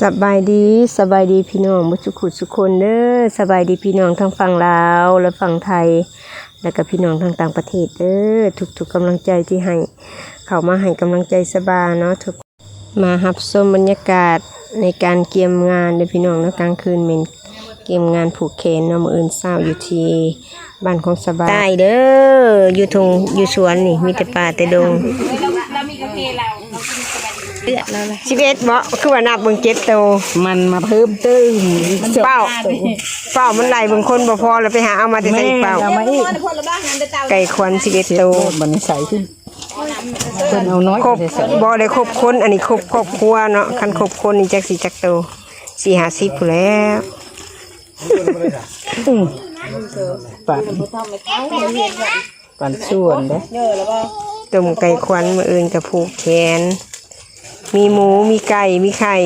สบายดีสบายดีพี่น้องมุจุขุสุคนเด้อสบายดีพี่น้องทั้งฝั่งลาวและฝั่งไทย แล้วก็พี่น้องทั้งต่างประเทศเด้อทุกๆกำลังใจที่ให้ เข้ามาให้กำลังใจสบายเนาะทุกมาหับชมบรรยากาศในการเกียมงานเด้อพี่น้องเนาะกลางคืนเป็นเกียมงานผูกแขนเนาะมื้ออื่นเช้าอยู่ที่บ้านของสบายได้เด้ออยู่ทงอยู่สวนนี่มีแต่ป่าแต่ดงเรามีกาแฟเรา เรากินสบายดีเลือดเราเลยสิบเอ็ดบ่คือว่านับเบิ่งเจ็ดโตวมันมาเพิ่มตึ้งเป้าเป้ามันไหลบางคนบ่พอแล้วไปหาเอามาแต่ใส่อีกเป้าเอามาอีกคนละบ้านงานเดตาไก่ควันสิบเอ็ดโตวมันใส่ขึ้นเพิ่นเอาน้อยครบใส่บ่ได้ครบคนอันนี้ครบครอบครัวเนาะคันครบคนนี่จักสิจักโตวสี่ห้าสิบผู้นแหล้วอืมปั่นปั่นส่วนเด้อต้มไก่ควันมื้ออื่นกับผูกแขน มีหมู มีไก่ มีไข่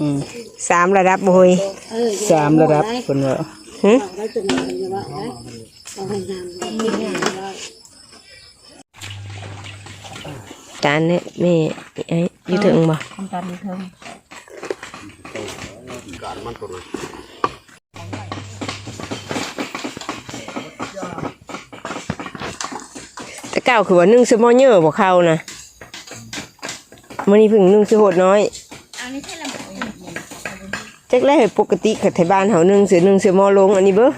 อืมสามระดับบ่เฮ้ยสามระดับเพิ่นว่าหึจานเนี่ยแม่ไอ้อยู่ถึงบ่แต่เก่าคือว่านึ่งซื้อหม้อเยอะบ่เข้านะ มื้อนี้เพิ่งนึ่งซื้อโหดน้อยจักแรกปกติกับไทยบ้านเฮานึ่งซื้อนึ่งซื้อหม้อลงอันนี้เบ้อ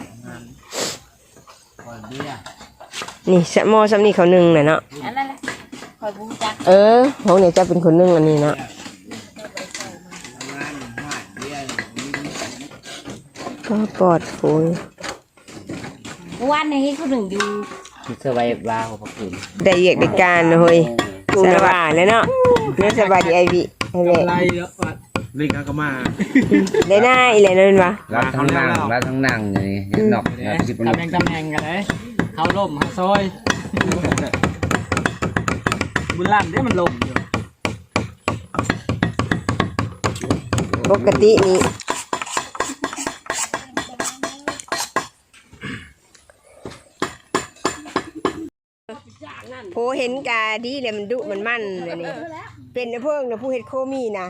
นี่สะหม้อซ้ำนี่เขานึ่งน่ะเนาะอันนั้นแหละคอยบูจักเออของเนี่ยจะเป็นคนนึ่งอันนี้เนาะก็ปลอดโผยเมื่อวานในที่เขาหนึ่งอยู่คือสบายบ้าของพวกคุณได้เรียกได้การนะเฮ้ย สบายแล้วเนาะเนื้อสบายดีไอวิไอเวไล่แล้วปัดลิงก็มาได้หน้าอีเลยนั่นวะรัดทั้งนั่งรัดทั้งนั่งนี่นอกนะสิบตำแหน่งตำแหน่งกันเลยเขาล่มเขาซอยบุญลั่นเนี่ยมันล่มอยู่ปกตินี่โหเห็นกาดีเลยมันดุมันมั่นเลยนี่เป็นเพิ่งนะผู้เฮ็ดโคมีนะ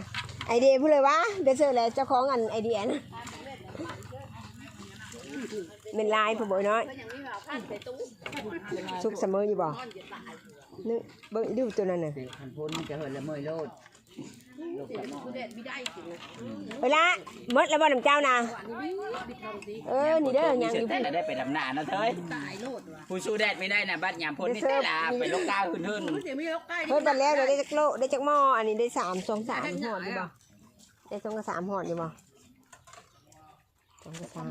ไอเดียผู้เลยวะเดยวเซอร์แล้วเจ้าของอันไอเดียนะเป็นลายผู้บ่อยน้อยสุกเสมออยู่บ่นึกเบิ่งดูตัวนั้นน่ะคันพ้นจะเหินละเมยโลด เวลาเมดแล้วบ่น้ำเจ้านะเออนี่เด้อยังอยู่แต่ได้ไปดำนานะเธอผู้สู้แดดไม่ได้นะบัดยามพ้นนี่ได้ลาไปลกก้าวขึ้นขึ้นเพิ่นบัดแล้วเราได้จักโลได้จักหม้ออันนี้ได้สามสองสามหอดอยู่บ่ได้สองกับสามหอดอยู่บ่สองกับสาม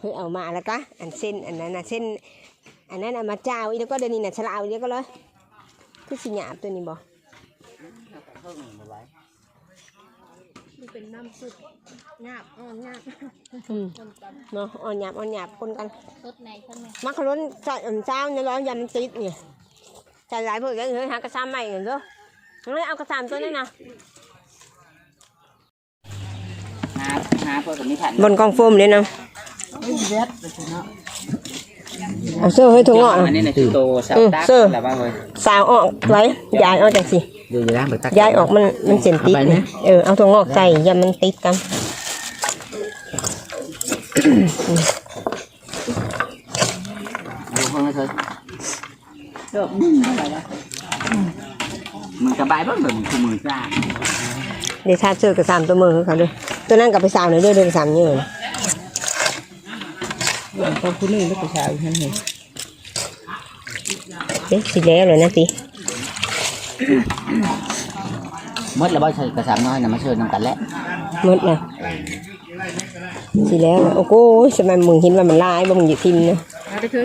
เฮ้ยเอามาแล้วก็อันเส้นอันนั้นน่ะเส้นอันนั้นน่ะมาเจ้าอีแล้วก็เดี๋ยวนี้น่ะฉลาวอีแล้วก็เลยคือสิหยาบตัวนี้บ่ อืมเนาะอ่อนหยาบอ่อนหยาบคนกันสดในข้างในมักขลุ่นใส่อันเช้าเนี่ยร้อนยำติดเนี่ยใส่หลายเพื่อนเลยหากระซามใหม่กันเด้องั้นเอากระซามตัวนี้นะหาหาเพื่อนมีถันบนกองโฟมเลยนะเอาเสื้อให้ถุงอะอันนี้ในโตสาวตักแล้วบ้างเลยสาวออกไว้ยายออกจากสิ ดูอยู่ร้านไปตักยายออกมันมันเส้นติดนะเออเอาถุงออกใส่ยำมันติดกันดูคนไม่เคยมึงสบายบ้างเหมือนมึงคือมือจ้าเดี๋ยวทาเสื้อกระซามตัวมือเขาด้วยตัวนั้นกลับไปสาวหน่อยด้วยเดินกระซามเยอะนะต้องคุณนี่ลูกผู้ชายท่านเห็นเอ๊ะสิแล้วเลยนะติ มดแล้วบ่ใช่กระสามน้อยนะมาเชิญนำกันแล้วหมดนะสิแล้วนะโอ้โหสมัยมึงเห็นว่ามันลายบ่มึงอย่าทิมนะเอาไปคือ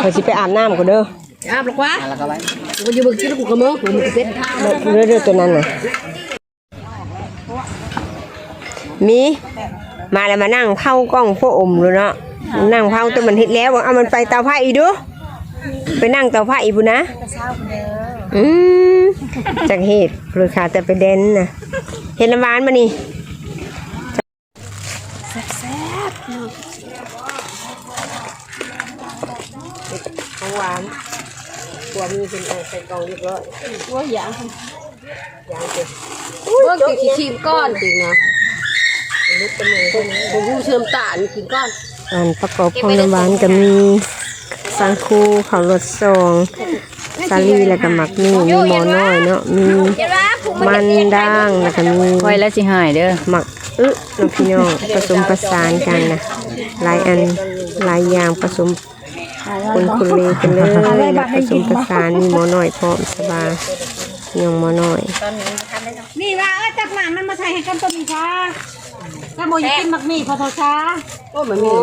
เขาสิไปอาบน้ำก็เด้ออาบหรอกวะแล้วก็ไว้กูอยู่บึกที่กูกระเมือกกูมันจะเป็นเด้อเด้อตัวนั้นน่ะมี มาแล้วมานั่งเผากล้องพวกอมเลยเนาะนั่งเผาตัวมันเฮ็ดแล้วบอกเอามันไปเตาไผ่อีกดูไปนั่งเตาไผ่อีกบุนะอืมจากเหตุหรือขาแต่ไปเด่นน่ะเห็นน้ำหวานมานี่แซ่บของหวานตัวมีเป็นเอาใส่กล่องเรียบร้อยว่าอย่างอย่างเด็ดเบิ่งสิชิมก้อนจริงนะ ผมรู้เชื่อมตาลกินก้อนอันประกอบของน้ำหวานก็มีสังคูข้าวรสซองสาลีแล้วก็หมักนี่มีหมอน้อยเนาะมีมันด่างแล้วก็มีไว้แล้วสิหายเด้อหมักอึน้องพี่น้องผสมประสานกันนะหลายอันหลายอย่างผสมคนคนเลกันเลยแล้วผสมประสานมีหมอน้อยพร้อมสบายยองหมอน้อยนี่ว่าเออจักหมามันมาใส่ให้กันตัวมีค่ะ ถ้าโมยกินมักมีพอทอช้าโอ้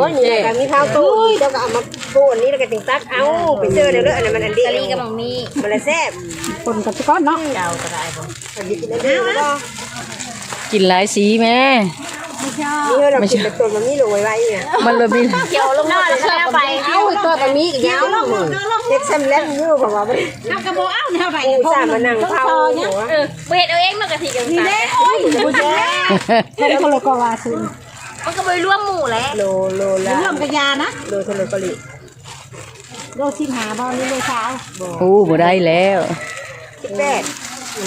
ยนี่ก็มีข้าวตู้เดี๋ยวก็เอามาปูอันนี้แล้วก็ติงตักเอาไปเจอเด้อเด้ออันนั้นมันอันเดียวสลีกับมักมีมันละแซ่บคนกับก้อนเนาะเจ้าก็ได้บ่อันนี้กินอันเดียวเนาะกินหลายสีแม่ นี่เรากินแบบตัวมันมีลงไว้ไว้เนี่ยมันเลยมีเกี่ยวลงมาแล้วก็เอาไปเอ้าตัวกับมีอีกับยาวเด็กซ้ำแล้วอยู่เพราะว่ามันเอากระโบเอ้าเนี่ยไปปูซ่ามานั่งเผาหัวเออเบ็ดเอาเองมันกะทิกันนี่แหละโอ้ยบุญแล้เขาเลยก็ว่าซื้อมันก็ไปร่วมหมู่แหล้วโลโลละร่วมกับยานะโลเทโลกะลิโลชิมหาบ่นี่โลเช้าโอ้บ่ได้แล้วสิบแปด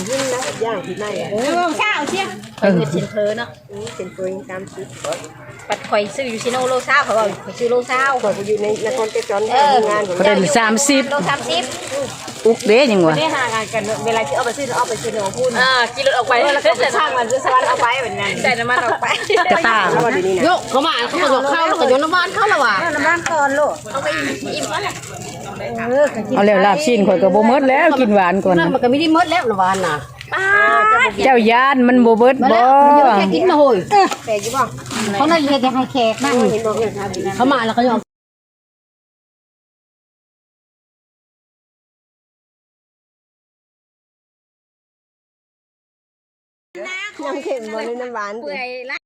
ยิ่งนะย่างที่ไหนอะโลเช้าเชียเออเป็นเพอเนาะเป็นตัวเองตามชิปปัดข่อยซื้ออยู่ชิโนโลเช้าเขาบอกข่อยซื้อโลเช้าก่อนจะอยู่ในนครเจจอนทำงานเของบ่ได้สามสิบโลสามสิบอุกเด้ยังวะได้ห่างานกันเวลาที่เอาไปซื้อเอาไปซื้อของพูดอ่ากินรถออกไปแล้วก็ช่างมันซื้อสวรรค์เอาไปเหมือนกันแต่น้ำมันออกไปกระตาแล้ววันนี้นะโยกเขามาเขาบอกเข้าแล้วก็โยนน้ำมันเข้าแล้วว่ะน้ำบ้านก่อนลูกเอาไปอิ่มๆแล้ว เอาแล้วลาบชิ้นข่อยก็บ่หมดแล้วกินหวานก่อน นั่นนะมันก็ไม่ได้มดแล้วละวานน่ะป้าเจ้ายานมันบ่เบิดบ่แค่กินมาโหยแต่ยี่บอกเขานั่นเรียกให้แขกนั่งเห็นบอกอย่างนี้เขามาแล้วเขายอมน้ำเค็มมาเลยน้ำหวานเปื่อยละ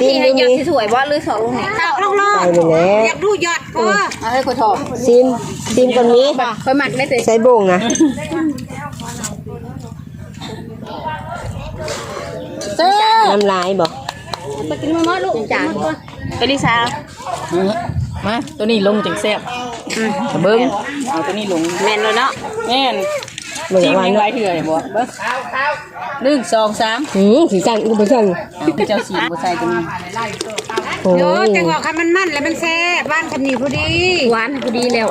ซีนอยากสวยว่าลือสองลงไหนลองลองใส่ไปแล้วอยากดูยอดก็เอาให้คนชอบซิมซิมคนนี้ค่อยหมักได้เลยใส่บ่งนะเจ้าน้ำลายบอกไปกินมะม่วงลูกจานไปดิซามาตัวนี้ลงจังแซ่บเบิ่งเอาตัวนี้ลงแม่นเลยเนาะแม่นเหมือนจิ้มวานยังไว้เนาะเถื่อยบ่เบิ่ง หนึ่งสองสามหืมสีสันกูไปสั่งเอาเจ้าสีบ่ใส่ตัวนี้โอ้โยยจังหวะคันมันมันแล้วมันแซ่บบ้านคันนี้พอดีหวานพอดีแล้ว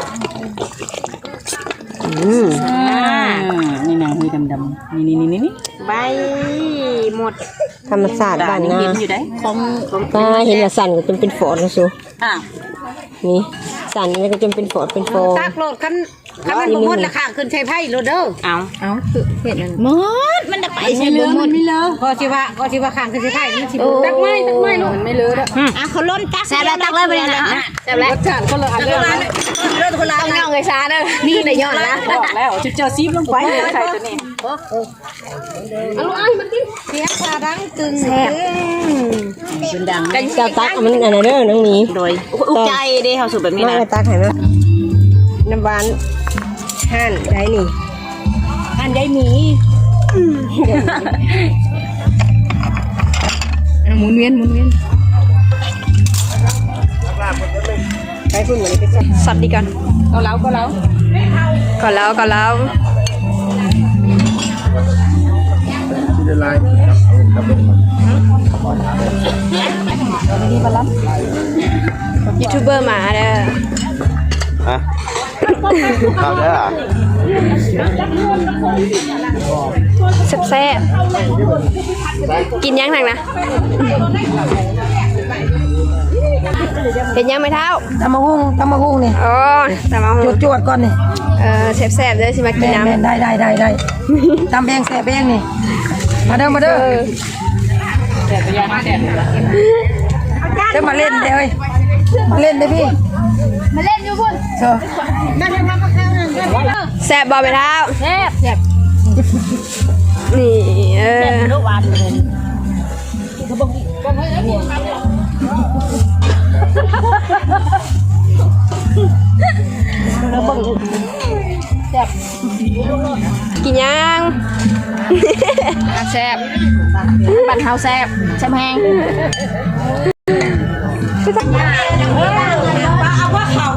อืมอ่านี่นางหุยดำๆนี่นี่นี่นี่ใบหมดธรรมศาสตร์บ้านยังนาเห็นอยู่ได้ของป้าเห็นละสั่นก็จนเป็นฝอดนะสูอะนี่สั่นแล้วก็จนเป็นฝอดเป็นฟองตักโหลดคัน คันมันบ่หมดราคาขึ้นใช้ไพ่โหลดเด้อเอาเอาคือเห็นหมดมันจะไปใช้บ่หมดไม่เลอะพอสิว่าก็สิว่าข้างขึ้นใช้ไพ่มันสิบ่ตักไม้ตักไม้ลูกมันไม่เลอะแล้วอะเขาล้นตักแซ่บแล้วตักเลยไปเลยนะแซ่บแล้วรสชาติคนละอันเลยเลิศคนละต้องย่องเลยซาเด้อนี่ได้ย้อนละบอกแล้วจุดเจ้าซีบลงไปเลยใส่ตัวนี้เอาลูกอ้ายมันกินเสียงชาดังตึงแซ่บเป็นดังเจ้าตักมันอันนั้นเด้อน้องหมีโดยอุกใจเด้เขาสูบแบบนี้มานะให้ตักให้มา น้ำหวานห่านได้นี่อันใหญ่หมีหมุนเวียนหมุนเวียนไปพุ่นเหมือนไปสั่นสับดีกันก็เล้าก็เล้าก่อนแล้วก่อนแล้วยูทูบเบอร์มาเด้อฮะ เข้าได้อะแซ่บๆกินยังทางนะเห็นยังไหมเท้าตำมะฮุ่งตำมะฮุ่งนี่อ๋อแต่มาจวดจวดๆก่อนนี่เออแซ่บๆเด้อสิมากินแม่น้แม่ได้ได้ได้ได้ตำแบงแสบแบงนี่มาเด้อมาเด้อแต่ตัวอย่างแดดเด้อมาเล่นเด้อเอ้ย มาเล่นเด้อพี่มาเล่นอยู่พุ่นเชิญำแซ่บบ่ไหมเท้าแซ่บแซ่บนี่เออลูกหวานเลยกินยังแซ่บบันเทาแซ่บแซ่บแห้ง เขาเขา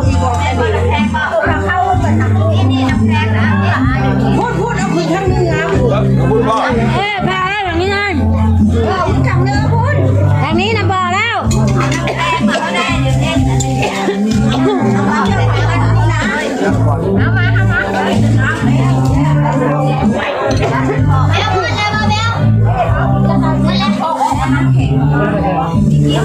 เก็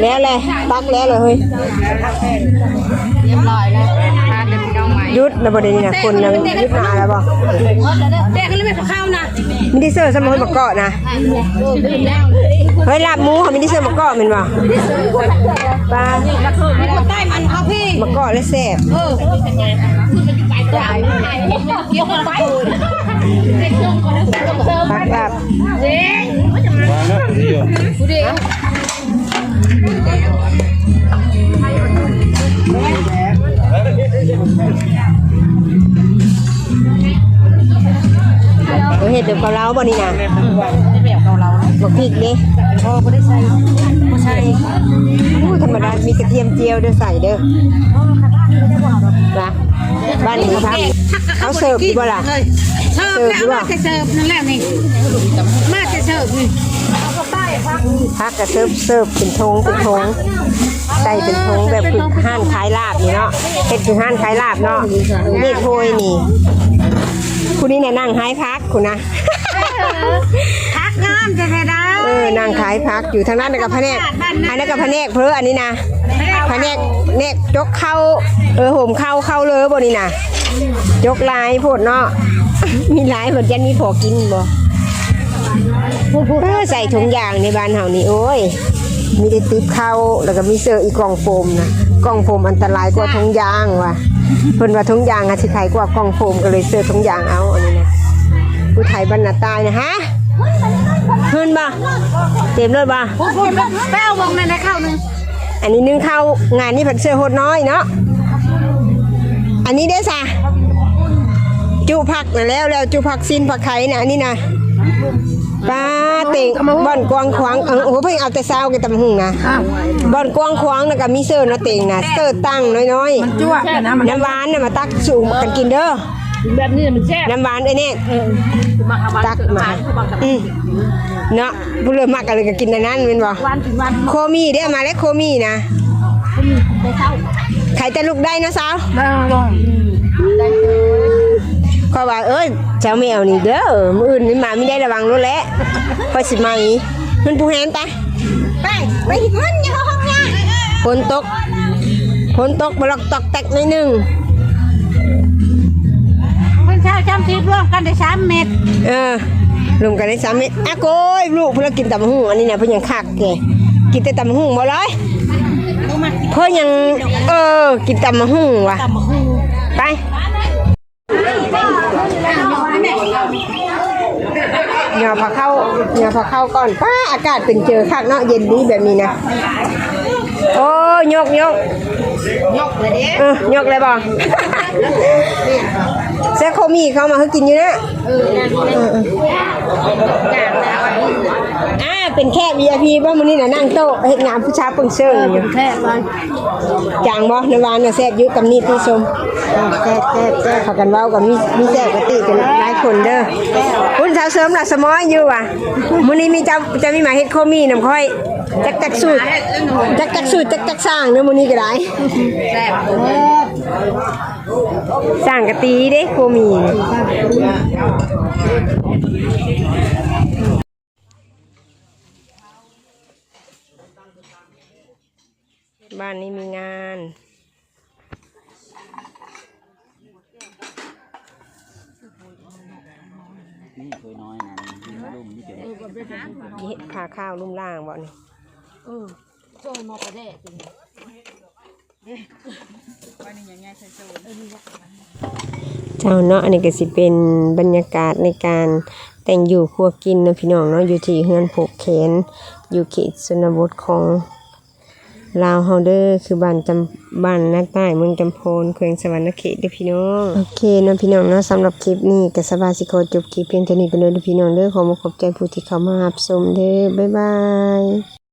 แล้วเลยตักแล้วเลยเฮ้ยเรียบร้อยแล้วทานเดี๋ยวพี่น้องใหม่ยุดแล้วประเด็นนี่นะคนยังยุดมาแล้วบอกเด็กก็เลยไม่เข้านะมินิเซอร์สมองมะเกาะนะเฮ้ยลาบหมูของมินิเซอร์มะเกาะเป็นบ่ปลาใต้มันเขาพี่มะเกาะและแซ่บเกี่ยวกันไปผักลาบ เดี๋ยวเห็ดเดี๋ยวเกาเหลาบ่นี่นะบอกพริกเด้โอ้บ่ได้ใส่บ่ใส่อู้ธรรมดา มีกระเทียมเจียวเด้อใส่เด้อนะบ้านนี้ครับเขาเสิร์ฟดีบ่ล่ะเสิร์ฟแล้วมาจะเสิร์ฟนั่นแหละนี่มาจะเสิร์ฟนี่ พักกระเสิร์ฟเสิร์ฟเป็นทงเป็นทงใส่เป็นทงแบบคือห้านขายลาบนี่เนาะเฮ็ดคือห้านขายลาบเนาะนี่โทยนี่คุณนี่เนี่ยนั่งหายพักคุณนะพักงามจะได้ได้เออนางขายพักอยู่ทางนั้นนะกับพะเนกอันนั้นกับพะเนกเพออันนี้นะพะเนกเนกจกเข้าเออห่มเข้าเข้าเลยบ่นี่นะจกลายโพดเนาะมีหลายคนยันมีพอกินบ่ เออใส่ถุงยางในบ้านเฮานี่โอ้ย มีได้ติบเข้าแล้วก็มีเสื้ออีกกล่องโฟมนะกล่องโฟมอันตรายกว่าถุงยางว่ะเพิ่นว่าถุงยางอะสิขายกว่ากล่องโฟมก็เลยเสื้อถุงยางเอาอันนี้นะผู้ไทยบรรณาตายนะฮะขึ้นบ่เต็มเลยบ่พูดพูดแป้ววงในได้ข้าวนึงอันนี้นึ่งข้าวงานนี้ผัดเสื้อโหดน้อยเนาะอันนี้ได้อซะจูผักนะแล้วแล้วจูผักซินผักไข่นะอันนี้นะ ป้าเต่งบ่อนกวางขวางเออโอ้โหเพิ่งเอาแต่เช้ากันตำหุงนะบ่อนกวางขวางนะกับมีเสื้อนะเต่งนะเสื้อตั้งน้อยจ้วงนะมันๆน้ำหวานน่ะมาตักสูงกันกินเด้อแบบนี้มันแซ่บน้ำหวานไอ้เนี่ยมาเอามาตักมาอืมเนาะบุเริ่มมากกันเลยก็กินในนั้นเป็นบ่วันถึงวันโคมี่ได้อมาแล้วโคมี่นะใครจะลุกได้นะสาวนั่งลง ขอยว่าเอ้ยเจ้าแมวนี่เด้อมืออื่นนี่มาไม่ได้ระวังรู้แหละพอยสิมาอีมันผู้แฮนตาไปไปมันอยู่ห้องน้ำฝนตกฝนตกบล็อกตอกแตกหนิดนึงเพื่อนเช้าจำทีร่วมกันได้สามเม็ดเออรวมกันได้สามเม็ดอะโกยลูกเพื่อกินตำหูอันนี้เนี่ยเพื่อยังคักแกกินแต่ตำหูบ่เลยเพื่อยังเออกินตำหูว่ะไป เหงาพอเข้าเหงาพอเข้าก่อนป้าอากาศเป็นเจอคักเนาะเย็นดีแบบนี้นะโอ้ยกยกยกเลยเด้เออยกเลยบ่ แซ่เขามีเขามาให้กินอยู่นะเอออ่าเป็นแค่ VIP บ่มื้อนี้น่ะนั่งโต๊ะเฮ็ดงานผู้ชายเปิงเซิงอยู่แค่บ้านจางบ่ในวานน่ะแซ่บอยู่กับนี่ที่ชมแซ่บแซ่บแซ่บพากันเว้ากับมีมีแซ่บกะติกันหลายคนเด้อคุณสาวเสริมล่ะสมอยอยู่ว่ะมื้อนี้มีเจ้าจะมีหมาเฮ็ดโคมีน้ำค่อยจักจักสูตรจักจักสูตรจักจักสร้างเด้อมื้อนี้ก็ได้สร้างกะตีเด้โคมีบ้านนี้มีงานนี่เคยน้อยนะลุ่มนี่เจ๋งเฮ็ดขาข้าวลุ่มล่างบ่นี่เออโจ้าเนาะอันนี้ก็สิเป็นบรรยากาศในการแต่งอยู่ครัวกินเนาะพี่น้องเนาะอยู่ที่เฮือนผูกแขนอยู่เขตชนบทของลาวเฮาเด้อคือบ้านจำบ้านนาใต้เมืองจำโพนแขวงสวรรณเขตเด้อพี่น้องโอเคเนาะพี่น้องเนาะสำหรับคลิปนี้ก็สบายสิขอจบคลิปเพียงเท่านี้ก็เลยเด้อพี่น้องเด้อขอมาขอบใจผู้ที่เข้ามารับชมเด้อบ๊ายบาย